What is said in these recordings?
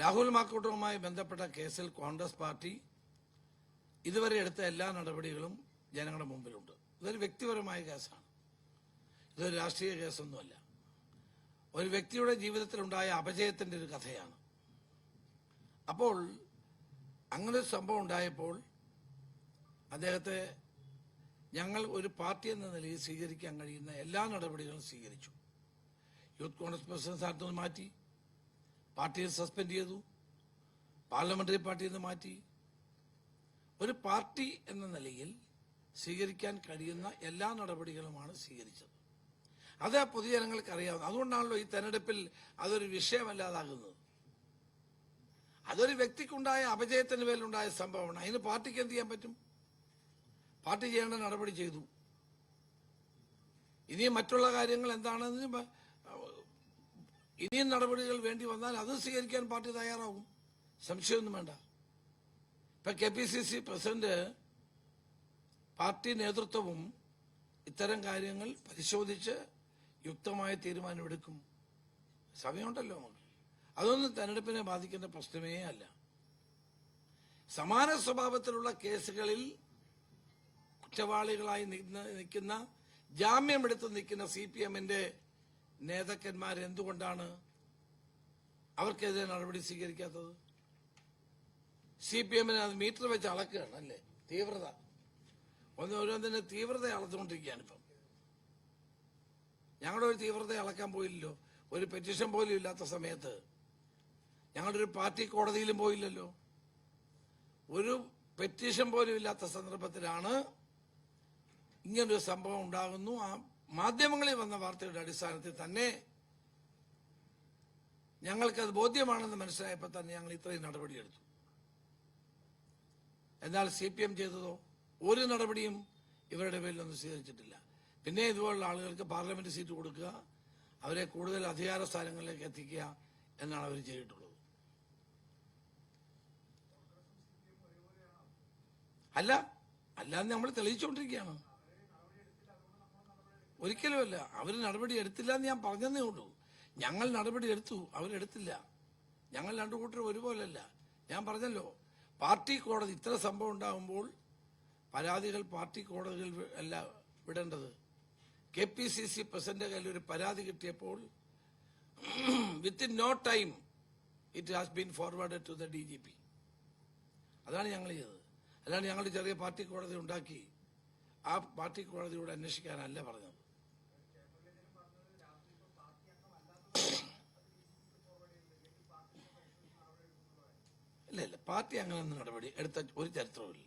രാഹുൽ മാക്കൂട്ടറുമായി ബന്ധപ്പെട്ട കേസിൽ കോൺഗ്രസ് പാർട്ടി ഇതുവരെ എടുത്ത എല്ലാ നടപടികളും ജനങ്ങളുടെ മുമ്പിലുണ്ട്. ഇതൊരു വ്യക്തിപരമായ കേസാണ്. ഇതൊരു രാഷ്ട്രീയ കേസൊന്നുമല്ല. ഒരു വ്യക്തിയുടെ ജീവിതത്തിലുണ്ടായ അപജയത്തിന്റെ ഒരു കഥയാണ്. അപ്പോൾ അങ്ങനെ ഒരു സംഭവം ഉണ്ടായപ്പോൾ അദ്ദേഹത്തെ ഞങ്ങൾ ഒരു പാർട്ടി എന്ന നിലയിൽ സ്വീകരിക്കാൻ കഴിയുന്ന എല്ലാ നടപടികളും സ്വീകരിച്ചു. യൂത്ത് കോൺഗ്രസ് പ്രസിഡന്റ് സ്ഥാനത്ത് മാറ്റി. പാർട്ടിയെ സസ്പെൻഡ് ചെയ്തു. പാർലമെന്ററി പാർട്ടിയിൽ നിന്ന് മാറ്റി. ഒരു പാർട്ടി എന്ന നിലയിൽ സ്വീകരിക്കാൻ കഴിയുന്ന എല്ലാ നടപടികളുമാണ് സ്വീകരിച്ചത്. അത് ആ പൊതുജനങ്ങൾക്ക് അറിയാവുന്നത് അതുകൊണ്ടാണല്ലോ ഈ തെരഞ്ഞെടുപ്പിൽ അതൊരു വിഷയമല്ലാതാകുന്നത്. അതൊരു വ്യക്തിക്കുണ്ടായ അപജയത്തിന് മേലുണ്ടായ സംഭവമാണ്. അതിന് പാർട്ടിക്ക് എന്ത് ചെയ്യാൻ പറ്റും? പാർട്ടി ചെയ്യേണ്ട നടപടി ചെയ്തു. ഇനിയും മറ്റുള്ള കാര്യങ്ങൾ എന്താണെന്ന് ഇനിയും നടപടികൾ വേണ്ടി വന്നാൽ അത് സ്വീകരിക്കാൻ പാർട്ടി തയ്യാറാവും സംശയമൊന്നും വേണ്ട. ഇപ്പൊ K P C C president party നേതൃത്വവും ഇത്തരം കാര്യങ്ങൾ പരിശോധിച്ച് യുക്തമായ തീരുമാനമെടുക്കും. സമയമുണ്ടല്ലോ അതൊന്നും തെരഞ്ഞെടുപ്പിനെ ബാധിക്കേണ്ട പ്രശ്നമേ അല്ല. സമാന സ്വഭാവത്തിലുള്ള കേസുകളിൽ കുറ്റവാളികളായി നിൽക്കുന്ന ജാമ്യമെടുത്ത് നിൽക്കുന്ന സി പി എമ്മിന്റെ നേതാക്കന്മാർ എന്തുകൊണ്ടാണ് അവർക്കെതിരെ നടപടി സ്വീകരിക്കാത്തത്? സി പി എമ്മിന് അത് മീറ്റർ വെച്ച് അളക്കുകയാണ് അല്ലേ? തീവ്രത. ഒന്ന് ഓരോന്നിന്റെ തീവ്രത അളത്തുകൊണ്ടിരിക്കുകയാണ് ഇപ്പം. ഞങ്ങളുടെ ഒരു തീവ്രത അളക്കാൻ പോയില്ലല്ലോ. ഒരു പെറ്റീഷൻ പോലും ഇല്ലാത്ത സമയത്ത് ഞങ്ങളുടെ ഒരു പാർട്ടി കോടതിയിലും പോയില്ലല്ലോ. ഒരു പെറ്റീഷൻ പോലും ഇല്ലാത്ത സന്ദർഭത്തിലാണ് ഇങ്ങനൊരു സംഭവം ഉണ്ടാകുന്നു. ആ മാധ്യമങ്ങളിൽ വന്ന വാർത്തയുടെ അടിസ്ഥാനത്തിൽ തന്നെ ഞങ്ങൾക്കത് ബോധ്യമാണെന്ന് മനസ്സിലായപ്പോൾ തന്നെ ഞങ്ങൾ ഇത്രയും നടപടിയെടുത്തു. എന്നാൽ സി പി എം ചെയ്തതോ ഒരു നടപടിയും ഇവരുടെ പേരിലൊന്നും സ്വീകരിച്ചിട്ടില്ല. പിന്നെ ഇതുപോലുള്ള ആളുകൾക്ക് പാർലമെന്റ് സീറ്റ് കൊടുക്കുക അവരെ കൂടുതൽ അധികാര സ്ഥാനങ്ങളിലേക്ക് എത്തിക്കുക എന്നാണ് അവർ ചെയ്തിട്ടുള്ളത്. അല്ല അല്ലാന്ന് നമ്മൾ തെളിയിച്ചുകൊണ്ടിരിക്കുകയാണ്. ഒരിക്കലുമല്ല. അവർ നടപടി എടുത്തില്ല എന്ന് ഞാൻ പറഞ്ഞതേ ഉള്ളൂ. ഞങ്ങൾ നടപടി എടുത്തു. അവരെടുത്തില്ല ഞങ്ങൾ രണ്ടു കൂട്ടരും ഒരുപോലല്ല. ഞാൻ പറഞ്ഞല്ലോ പാർട്ടി കോടതി ഇത്ര സംഭവം ഉണ്ടാകുമ്പോൾ പരാതികൾ പാർട്ടി കോടതികൾ അല്ല വിടേണ്ടത്. K P C C president കയ്യിൽ ഒരു പരാതി കിട്ടിയപ്പോൾ within no time it has been forward to the D G P അതാണ് ഞങ്ങൾ ചെയ്തത്. അല്ലാണ്ട് ഞങ്ങൾ ചെറിയ പാർട്ടി കോടതി ഉണ്ടാക്കി. ആ പാർട്ടി കോടതിയോട് അന്വേഷിക്കാനല്ല പറഞ്ഞത്. പാർട്ടി അങ്ങനെ നടപടി എടുത്ത ഒരു ചരിത്രമില്ല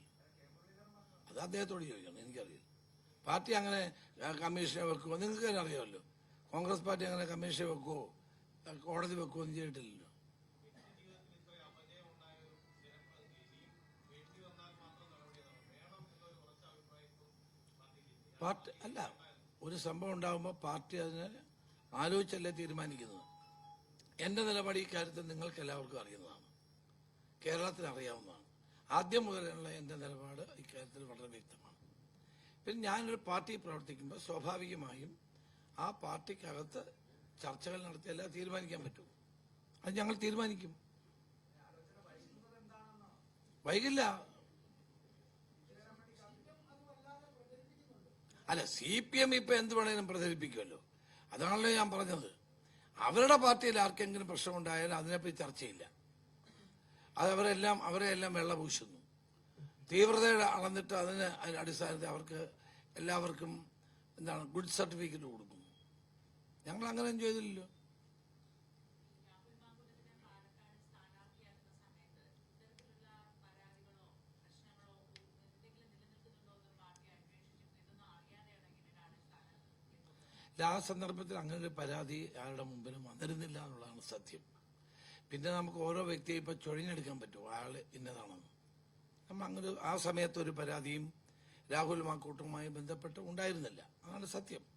അത് അദ്ദേഹത്തോട് ചോദിക്കണം. എനിക്കറിയില്ല. പാർട്ടി അങ്ങനെ കമ്മീഷനെ വെക്കുമോ നിങ്ങൾക്ക് തന്നെ അറിയാമല്ലോ. കോൺഗ്രസ് പാർട്ടി അങ്ങനെ കമ്മീഷനെ വെക്കുമോ കോടതി വെക്കുമോ എന്ന് ചെയ്തിട്ടില്ലല്ലോ പാർട്ടി അല്ല ഒരു സംഭവം ഉണ്ടാകുമ്പോൾ പാർട്ടി അതിനെ ആലോചിച്ചല്ലേ തീരുമാനിക്കുന്നത്? എന്റെ നിലപാട് ഈ കാര്യത്തിൽ നിങ്ങൾക്ക് എല്ലാവർക്കും അറിയുന്നതാണ്. കേരളത്തിന് അറിയാവുന്നതാണ് ആദ്യം മുതലുള്ള എന്റെ നിലപാട് ഇക്കാര്യത്തിൽ വളരെ വ്യക്തമാണ്. പിന്നെ ഞാനൊരു പാർട്ടി പ്രവർത്തിക്കുമ്പോൾ സ്വാഭാവികമായും ആ പാർട്ടിക്കകത്ത് ചർച്ചകൾ നടത്തിയല്ല തീരുമാനിക്കാൻ പറ്റൂ. അത് ഞങ്ങൾ തീരുമാനിക്കും. വൈകില്ല. അല്ല സി പി എം ഇപ്പൊ എന്ത് വേണേലും പ്രചരിപ്പിക്കുമല്ലോ. അതാണല്ലോ ഞാൻ പറഞ്ഞത്. അവരുടെ പാർട്ടിയിൽ ആർക്കെങ്കിലും പ്രശ്നമുണ്ടായാലും അതിനെപ്പറ്റി ചർച്ചയില്ല. അത് അവരെല്ലാം അവരെ എല്ലാം വെള്ള പൂശുന്നു. തീവ്രതയുടെ അളന്നിട്ട് അതിന് അടിസ്ഥാനത്തിൽ അവർക്ക് എല്ലാവർക്കും എന്താണ് ഗുഡ് സർട്ടിഫിക്കറ്റ് കൊടുക്കുന്നു. ഞങ്ങൾ അങ്ങനെ ചെയ്തില്ലല്ലോ ആ സന്ദർഭത്തിൽ അങ്ങനെ ഒരു പരാതി ആരുടെ മുമ്പിലും വന്നിരുന്നില്ല എന്നുള്ളതാണ് സത്യം. പിന്നെ നമുക്ക് ഓരോ വ്യക്തിയെ ഇപ്പൊ ചൊഴിഞ്ഞെടുക്കാൻ പറ്റും. ആൾ ഇന്നതാണെന്ന്. നമ്മൾ അങ്ങനെ ആ സമയത്ത് ഒരു പരാതിയും രാഹുൽ മാക്കൂട്ടുമായി ബന്ധപ്പെട്ട് ഉണ്ടായിരുന്നില്ല. അതാണ് സത്യം.